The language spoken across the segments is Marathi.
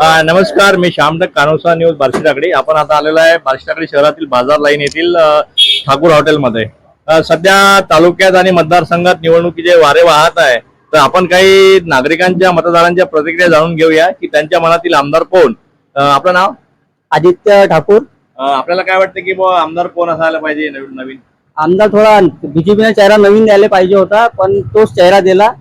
नमस्कार मी श्यामटक कानोसा न्यूज बार्शी टाकडी आपण आता आलेलो आहे बार्शी टाकडी शहरातील बाजार लाईन येथील ठाकूर हॉटेलमध्ये. सध्या तालुक्यात आणि मतदारसंघात निवडणुकीचे वारे वाहत आहे. तर आपण काही नागरिकांच्या मतदारांच्या प्रतिक्रिया जाणून घेऊया की त्यांच्या मनातील आमदार कोण? आपलं नाव? आदित्य ठाकूर. आपल्याला काय वाटतं की आमदार कोण असायला पाहिजे नवीन नवीन? आमदार थोडा बीजेपीने चेहरा नवीन द्यायला पाहिजे होता पण तोच चेहरा दिला.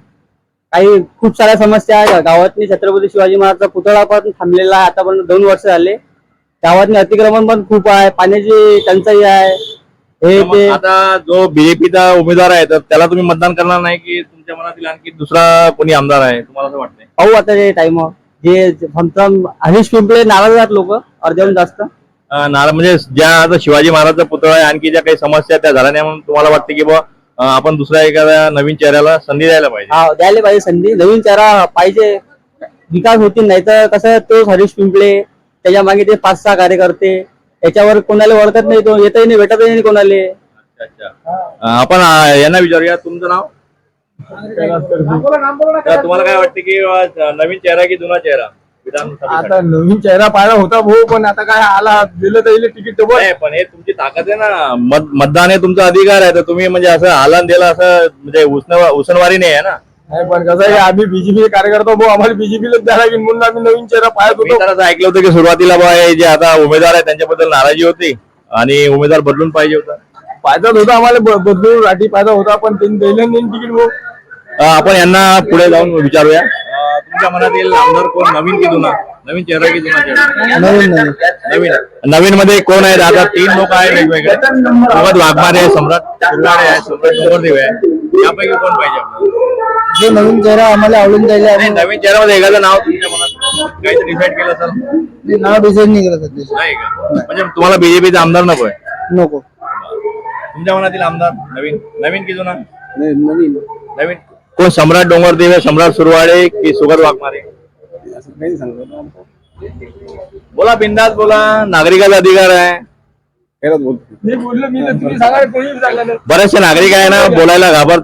काही खूप साऱ्या समस्या आहे गावातनी छत्रपती शिवाजी महाराजचा पुतळा पण थांबलेला आहे. आतापर्यंत दोन वर्ष झाले. गावातनी अतिक्रमण पण खूप आहे. पाण्याची टंचाई आहे. हे ते आता जो बीजेपीचा उमेदवार आहे तर त्याला तुम्ही मतदान करणार नाही की तुमच्या मनातील आणखी दुसरा कोणी आमदार आहे? तुम्हाला असं वाटतंय? पाहू आता ते टाइम जे फक्त हरीश पिंपळे नाराज आहेत लोक अर्ध्याहून जास्त. नारा म्हणजे ज्या आता शिवाजी महाराजचा पुतळा आहे आणखी ज्या काही समस्या त्या झाल्या नाही म्हणून तुम्हाला वाटते की अ, आपण दुसऱ्या एखाद्या नवीन चेहऱ्याला संधी द्यायला पाहिजे. हा द्यायला पाहिजे संधी. नवीन चेहरा पाहिजे. विकास होतील नाही तर कसं तोच हरीश पिंपळे त्याच्यामागे ते पाच सहा कार्यकर्ते याच्यावर कोणाला ओळखत नाही तो येतही नाही भेटतही नाही कोणाला. अच्छा अच्छा. अ, आपण अ, यांना विचारूया. तुमचं नाव? तर तुम्हाला काय वाटते की अ, नवीन चेहरा की जुना चेहरा? आता नवीन चेहरा पाहिला होता भाऊ पण आता काय आला दिलं तर तिकीट बस नाही पण हे तुमची ताकद आहे ना मत मतदान हे तुमचा अधिकार आहे. तर तुम्ही म्हणजे असं आलान दिला असं म्हणजे उसन उसनवारी नाही आहे ना. नाही पण कसं आहे आम्ही बीजेपी कार्यकर्ता भाऊ आम्हाला बीजेपीलाच द्यायला लागेल म्हणून आम्ही नवीन चेहरा पाहत मी होतो. तर असं ऐकलं होतं की सुरुवातीला बुवा हे जे आता उमेदवार आहे त्यांच्याबद्दल नाराजी होती आणि उमेदवार बदलून पाहिजे होता. पाहिजे होता आम्हाला ब- बदलून राठी पाहिजे होता पण त्यांनी दिलं नाही तिकीट भाऊ. अ, आपण यांना पुढे जाऊन विचारूया. तुमच्या मनातील आमदार कोण? नवीन की जुना? नवीन चेहरा की जुना चेहरा? नवीन नवीन. नवीन. नवीन मध्ये कोण आहेत आता तीन लोक आहेत वेगवेगळे. सोबत वाघमारे आहे, सम्राट. कुर्लाडे आहे सम्राट डोंगरदेव आहे. यापैकी कोण पाहिजे आपल्याला? जे नवीन चेहरा आम्हाला आवडून जायला नाही, नवीन चेहऱ्यामध्ये एखादं नाव तुमच्या मनात काहीतरी डिसाईड केलं असेल? नाव डिसाईड नाही केलं सध्या. नाही का? म्हणजे तुम्हाला बीजेपीचा आमदार नको आहे? नको. तुमच्या मनातील आमदार नवीन? नवीन की जुना? नवीन. नवीन? कोण सम्राट डोंगरदेव आहे सम्राट सुरवाडे की सुगत वाघमारे बोला बिंदास बोला नागरिकाचा अधिकार आहे. बरेचसे नागरिक आहे ना बोलायला घाबरतात.